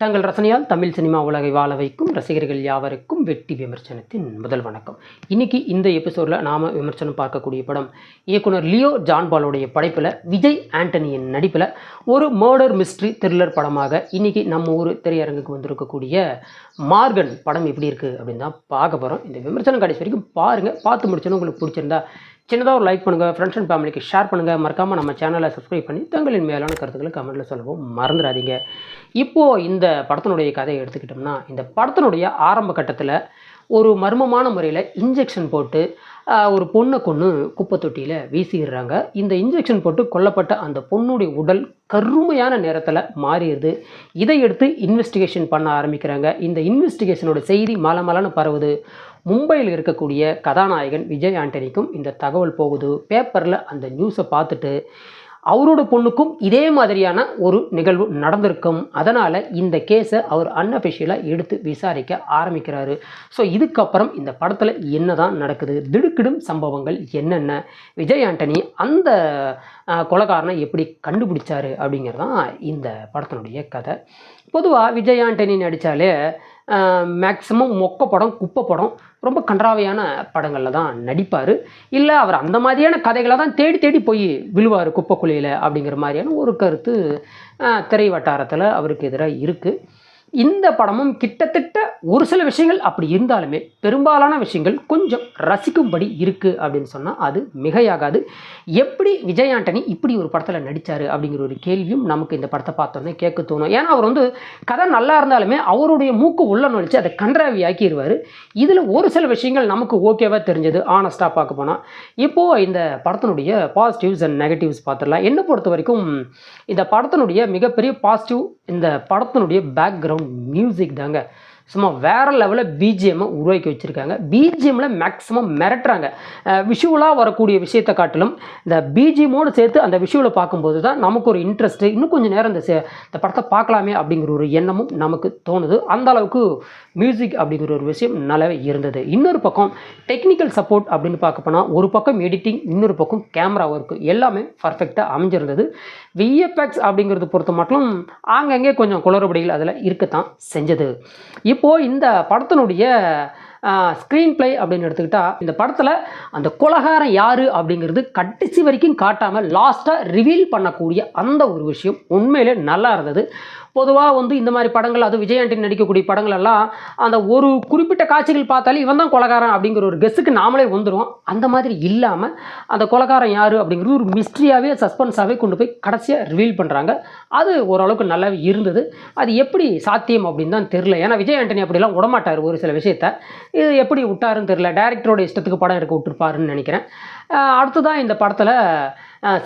தங்கள் ரசனையால் தமிழ் சினிமா உலகை வாழ வைக்கும் ரசிகர்கள் யாவருக்கும் வெட்டி விமர்சனத்தின் முதல் வணக்கம். இன்னைக்கு இந்த எபிசோடில் நாம் விமர்சனம் பார்க்கக்கூடிய படம் இயக்குனர் லியோ ஜான்பாலோடைய படைப்பில் விஜய் ஆண்டனியின் நடிப்பில் ஒரு மர்டர் மிஸ்ட்ரி த்ரில்லர் படமாக இன்னைக்கு நம்ம ஊர் திரையரங்குக்கு வந்திருக்கக்கூடிய மார்கன் படம் எப்படி இருக்குது அப்படின்னு தான் பார்க்க போகிறோம் இந்த விமர்சனம் கடைசி வரைக்கும் பாருங்கள் பார்த்து முடிச்சோன்னு உங்களுக்கு பிடிச்சிருந்தா சின்னதாக ஒரு லைக் பண்ணுங்கள் ஃப்ரெண்ட்ஸ் அண்ட் ஃபேமிலிக்கு ஷேர் பண்ணுங்கள் மறக்காமல் நம்ம சேனலை சப்ஸ்கிரைப் பண்ணி தங்களின் மேலான கருத்துக்களை கமெண்ட்டில் சொல்லவும் மறந்துடாதீங்க. இப்போது இந்த படத்தினுடைய கதையை எடுத்துக்கிட்டோம்னா இந்த படத்தினுடைய ஆரம்ப கட்டத்தில் ஒரு மர்மமான முறையில் இன்ஜெக்ஷன் போட்டு ஒரு பொண்ணை கொன்று குப்பை தொட்டியில் வீசிடுறாங்க. இந்த இன்ஜெக்ஷன் போட்டு கொல்லப்பட்ட அந்த பொண்ணுடைய உடல் கருமையான நேரத்தில் மாறிடுது. இதை எடுத்து இன்வெஸ்டிகேஷன் பண்ண ஆரம்பிக்கிறாங்க. இந்த இன்வெஸ்டிகேஷனோட செய்தி மல மலன்னு பரவுது. மும்பையில் இருக்கக்கூடிய கதாநாயகன் விஜய் ஆண்டனிக்கும் இந்த தகவல் போகுது. பேப்பரில் அந்த நியூஸை பார்த்துட்டு அவரோட பொண்ணுக்கும் இதே மாதிரியான ஒரு நிகழ்வு நடந்திருக்கும். அதனால் இந்த கேஸை அவர் அன்அஃபிஷியலாக எடுத்து விசாரிக்க ஆரம்பிக்கிறாரு. ஸோ இதுக்கப்புறம் இந்த படத்தில் என்ன தான் நடக்குது திடுக்கிடும் சம்பவங்கள் என்னென்ன விஜய் ஆண்டனி அந்த கொலகாரனை எப்படி கண்டுபிடிச்சாரு அப்படிங்கிறது தான் இந்த படத்தினுடைய கதை. பொதுவாக விஜய் ஆண்டனி நடித்தாலே மேக்ஸிமம் மொக்க படம் குப்பை படம் ரொம்ப கன்றாவையான படங்களில் தான் நடிப்பார். இல்லை அவர் அந்த மாதிரியான கதைகளை தான் தேடி தேடி போய் விழுவார் குப்பைக்குழியில் அப்படிங்கிற மாதிரியான ஒரு கருத்து திரை வட்டாரத்தில் அவருக்கு எதிராக இருக்குது இந்த படமும் கிட்டத்தட்ட ஒரு சில விஷயங்கள் அப்படி இருந்தாலுமே பெரும்பாலான விஷயங்கள் கொஞ்சம் ரசிக்கும்படி இருக்குது அப்படின்னு சொன்னால் அது மிகையாகாது. எப்படி விஜய் ஆண்டனி இப்படி ஒரு படத்தில் நடித்தார் அப்படிங்கிற ஒரு கேள்வியும் நமக்கு இந்த படத்தை பார்த்தோன்னே கேட்க தோணும். ஏன்னா அவர் வந்து கதை நல்லா இருந்தாலுமே அவருடைய மூக்கு உள்ள நுழைச்சு அதை கன்றாவி ஆக்கிடுவார் இதில் ஒரு சில விஷயங்கள் நமக்கு ஓகேவாக தெரிஞ்சது ஆனஸ்ட்டாக பார்க்க போனால் இப்போது இந்த படத்தினுடைய பாசிட்டிவ்ஸ் அண்ட் நெகட்டிவ்ஸ் பார்த்துடலாம். என்னை பொறுத்த வரைக்கும் இந்த படத்தினுடைய மிகப்பெரிய பாசிட்டிவ் இந்த படத்தினுடைய பேக்ரவுண்ட் மியூசிக் தாங்க. சும்மா வேறு லெவலில் பிஜிஎம்மை உருவாக்கி வச்சுருக்காங்க. பிஜிஎம்மில் மேக்ஸிமம் மிரட்டுறாங்க. விஷுவலாக வரக்கூடிய விஷயத்தை காட்டிலும் இந்த பிஜிஎம்மோடு சேர்த்து அந்த விஷுவலை பார்க்கும்போது தான் நமக்கு ஒரு இன்ட்ரெஸ்ட்டு இன்னும் கொஞ்சம் நேரம் இந்த சே- இந்த படத்தை பார்க்கலாமே அப்படிங்கிற ஒரு எண்ணமும் நமக்கு தோணுது. அந்த அளவுக்கு மியூசிக் அப்படிங்கிற ஒரு விஷயம் நல்லாவே இருந்தது. இன்னொரு பக்கம் டெக்னிக்கல் சப்போர்ட் அப்படின்னு பார்க்க போனால் ஒரு பக்கம் எடிட்டிங் இன்னொரு பக்கம் கேமரா ஒர்க்கு எல்லாமே பர்ஃபெக்டாக அமைஞ்சிருந்தது. விஎஃப்எக்ஸ் அப்படிங்கிறது பொறுத்த மட்டும் ஆங்கங்கே கொஞ்சம் குளறுபடிகள் அதில் இருக்கத்தான் செஞ்சது. இப்போது இந்த படத்தினுடைய ஸ்க்ரீன் ப்ளே அப்படின்னு எடுத்துக்கிட்டால் இந்த படத்தில் அந்த குலகாரம் யார் அப்படிங்கிறது கடைசி வரைக்கும் காட்டாமல் லாஸ்ட்டாக ரிவீல் பண்ணக்கூடிய அந்த ஒரு விஷயம் உண்மையிலே நல்லா இருந்தது. பொதுவாக வந்து இந்த மாதிரி படங்கள் அது விஜய் நடிக்கக்கூடிய படங்கள் எல்லாம் அந்த ஒரு குறிப்பிட்ட காட்சிகள் பார்த்தாலே இவன் தான் கொலகாரன் அப்படிங்கிற ஒரு கெஸ்ஸுக்கு நாமளே வந்துடும் அந்த மாதிரி இல்லாமல் அந்த கொலகாரன் யார் அப்படிங்கிறது ஒரு மிஸ்ட்ரியாகவே சஸ்பென்ஸாகவே கொண்டு போய் கடைசியாக ரிவீல் பண்ணுறாங்க அது ஓரளவுக்கு நல்லாவே இருந்தது. அது எப்படி சாத்தியம் அப்படின்னு தான் தெரில ஏன்னா விஜய் ஆண்டனி அப்படிலாம் விடமாட்டார் ஒரு சில விஷயத்த. இது எப்படி விட்டாருன்னு தெரில டேரக்டரோட இஷ்டத்துக்கு படம் எடுக்க விட்டுருப்பாருன்னு நினைக்கிறேன். அடுத்ததாக அடுத்ததான் இந்த படத்தில்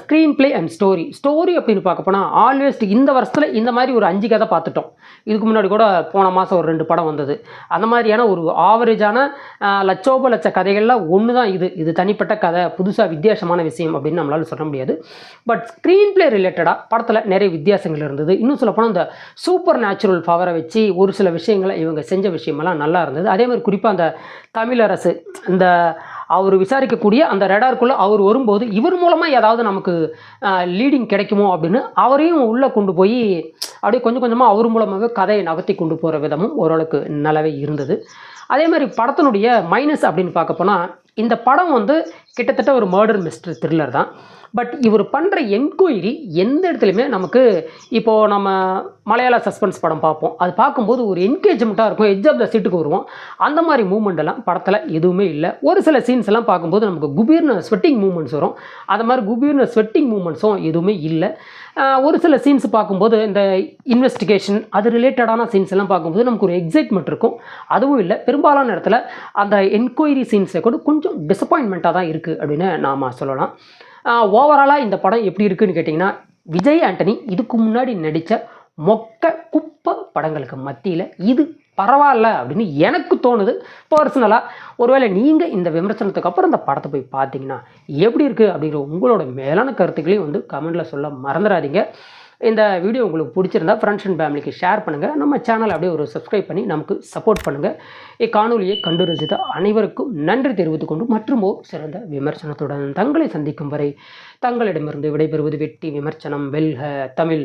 screenplay and story story அப்படின்னு பார்க்க போனால் ஆல்வேஸ்ட் இந்த வருஷத்தில் இந்த மாதிரி ஒரு அஞ்சு கதை பார்த்துட்டோம். இதுக்கு முன்னாடி கூட போன மாதம் ஒரு ரெண்டு படம் வந்தது. அந்த மாதிரியான ஒரு ஆவரேஜான லட்சோப லட்ச கதைகளில் ஒன்று தான் இது. இது தனிப்பட்ட கதை புதுசாக வித்தியாசமான விஷயம் அப்படின்னு நம்மளால சொல்ல முடியாது. பட் ஸ்க்ரீன் ப்ளே ரிலேட்டடாக படத்தில் நிறைய வித்தியாசங்கள் இருந்தது. இன்னும் சொல்லப்போனால் இந்த சூப்பர் நேச்சுரல் பவரை வச்சு ஒரு சில விஷயங்களை இவங்க செஞ்ச விஷயமெல்லாம் நல்லா இருந்தது. அதே மாதிரி குறிப்பாக அந்த தமிழரசு இந்த அவர் விசாரிக்கக்கூடிய அந்த ரெடார்க்குள்ளே அவர் வரும்போது இவர் மூலமாக ஏதாவது நமக்கு லீடிங் கிடைக்குமோ அப்படின்னு அவரையும் உள்ளே கொண்டு போய் அப்படியே கொஞ்சம் கொஞ்சமாக அவர் மூலமாகவே கதையை நகர்த்தி கொண்டு போகிற விதமும் ஓரளவுக்கு நல்லாவே இருந்தது. அதே மாதிரி படத்தினுடைய மைனஸ் அப்படின்னு பார்க்க போனால் இந்த படம் வந்து கிட்டத்தட்ட ஒரு மர்டர் மிஸ்டர் த்ரில்லர் தான். பட் இவர் பண்ணுற என்கொயரி எந்த இடத்துலையுமே நமக்கு இப்போது நம்ம மலையாள சஸ்பென்ஸ் படம் பார்ப்போம். அது பார்க்கும்போது ஒரு என்கேஜ்மெண்ட்டாக இருக்கும். எஜ் ஆஃப் த சீட்டுக்கு வருவோம். அந்த மாதிரி மூமெண்ட் எல்லாம் படத்தில் எதுவுமே இல்லை. ஒரு சில சீன்ஸ் எல்லாம் பார்க்கும்போது நமக்கு குபீர்னு ஸ்வெட்டிங் மூமெண்ட்ஸ் வரும். அது மாதிரி குபீர்னு ஸ்வெட்டிங் மூமெண்ட்ஸும் எதுவுமே இல்லை. ஒரு சில சீன்ஸ் பார்க்கும்போது இந்த இன்வெஸ்டிகேஷன் அது ரிலேட்டடான சீன்ஸ் எல்லாம் பார்க்கும்போது நமக்கு ஒரு எக்ஸைட்மெண்ட் இருக்கும். அதுவும் இல்லை. பெரும்பாலான இடத்துல அந்த என்கொயரி சீன்ஸை கூட கொஞ்சம் டிசப்பாயின்மெண்ட்டாக தான் இருக்குது அப்படின்னு நாம் சொல்லலாம். ஓவராலாக இந்த படம் எப்படி இருக்குன்னு கேட்டிங்கன்னா விஜய் ஆண்டனி இதுக்கு முன்னாடி நடித்த மொக்க குப்பை படங்களுக்கு மத்தியில் இது பரவாயில்ல அப்படின்னு எனக்கு தோணுது. பர்சனலாக ஒருவேளை நீங்கள் இந்த விமர்சனத்துக்கு அப்புறம் இந்த படத்தை போய் பார்த்தீங்கன்னா எப்படி இருக்குது அப்படிங்கிற உங்களோட மேலான கருத்துக்களையும் வந்து கமெண்டில் சொல்ல மறந்துடாதீங்க. இந்த வீடியோ உங்களுக்கு பிடிச்சிருந்தா ஃப்ரெண்ட்ஸ் அண்ட் ஃபேமிலிக்கு ஷேர் பண்ணுங்கள் நம்ம சேனல் அப்படியே ஒரு சப்ஸ்கிரைப் பண்ணி நமக்கு சப்போர்ட் பண்ணுங்கள் இக்காணொலியை கண்டு ரசித்த அனைவருக்கும் நன்றி தெரிவித்துக் கொண்டு மற்றும் ஓர் சிறந்த விமர்சனத்துடன் தங்களை சந்திக்கும் வரை தங்களிடமிருந்து விடைபெறுவது வெட்டி விமர்சனம் வெல்க தமிழ்.